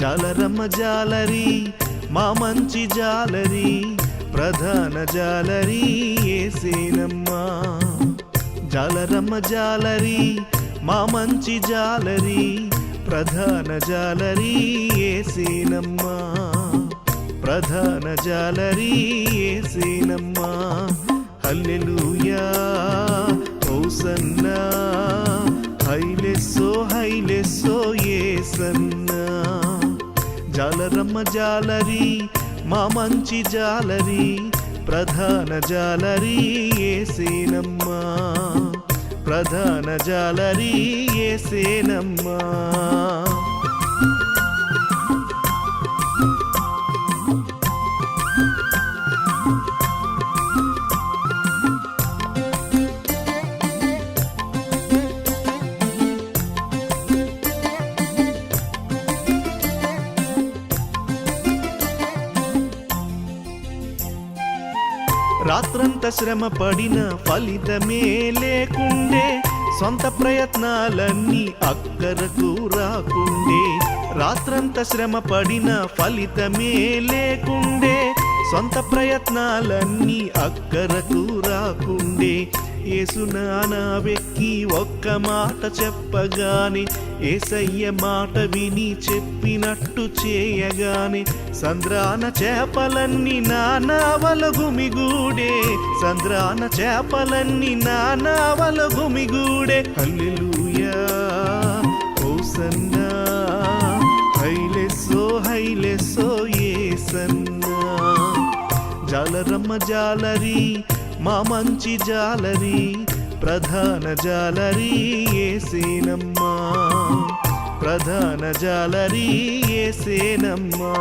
జాలరమ్మ జాలరి మా మంచి జాలరి ప్రధాన జాలరి ఏసేనమ్మా జాలరమ్మ జాలరి మా మంచి జాలరి ప్రధాన జాలరి ఏసేనమ్మా ప్రధాన జాలరి ఏసేనమ్మా హల్లెలూయా ఓసన్నా హైలెస్సో హైలెస్సో. సుందరమ్మ జాలరి మా మంచి జాలరి ప్రధాన జాలరి ఏసేనమ్మా ప్రధాన జాలరి ఏసేనమ్మా రాత్రంత శ్రమ పడిన ఫలితమే లేకుండే సొంత ప్రయత్నాలన్నీ అక్కరకు రాకుండే. రాత్రంత శ్రమ పడిన ఫలితమే లేకుండే సొంత ప్రయత్నాలన్నీ అక్కరకు రాకుండే. ఏసునానా వెక్కి ఒక్క మాట చెప్పగానే ఏసయ్య మాట విని చెప్పినట్టు చేయగానే సంద్రాన చేపలన్నీ నానావల వలగుమిగూడే సంద్రాన చేపలన్నీ నానా వలగుమిగూడే హల్లెలూయా ఓసన్నా హైలెస్సో హైలెస్సో ఏసన్నా. జాలరమ్మ జాలరి మా మంచి జాలరి ప్రధాన జాలరి ఏసేనమ్మా ప్రధాన జాలరి ఏసేనమ్మా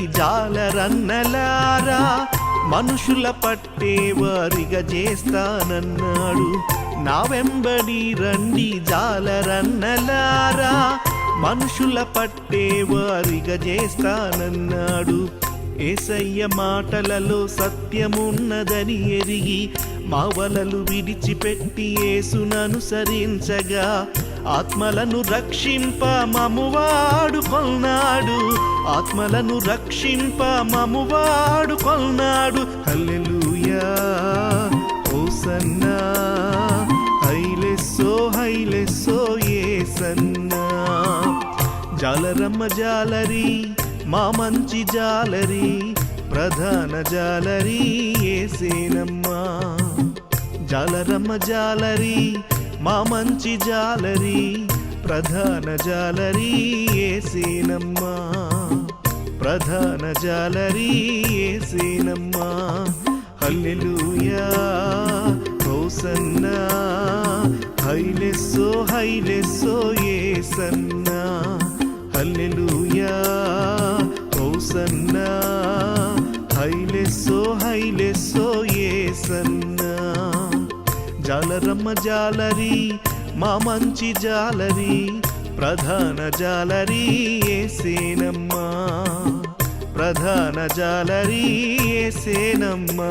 జాలరన్నలారా మనుషుల పట్టే వారిగా చేస్తానన్నాడు. నా వెంబడి రండి జాలరన్నలారా మనుషుల పట్టే వారిగా చేస్తానన్నాడు. ఏసయ్య మాటలలో సత్యమున్నదని ఎరిగి మా వలలు విడిచిపెట్టి యేసుననుసరించగా ఆత్మలను రక్షింప మమువాడు కొల్నాడు. ఆత్మలను రక్షింప మమువాడు కొల్నాడు. హల్లెలూయా ఓసన్నా హైలెస్సో హైలెస్సో ఏసన్నా. జాలరమ్మ జాలరి మా మంచి జాలరి ప్రధాన జాలరి ఏసేనమ్మా. జాలరమ్మ జాలరి మా మంచి జాలరీ ప్రధాన జాలరీ ఏసేనమ్మా ప్రధాన జాలరీ ఏసేనమ్మా హల్లెలూయా హోసన్నా హైలెస్సో హైలెస్సో ఏసన్నా హల్లెలూయా హోసన్నా హైలెస్సో హైలెస్సో ఏసన్నా జాలరమ్మ జాలరి మా మంచి జాలరి ప్రధాన జాలరి ఏసేనమ్మా ప్రధాన జాలరి ఏసేనమ్మా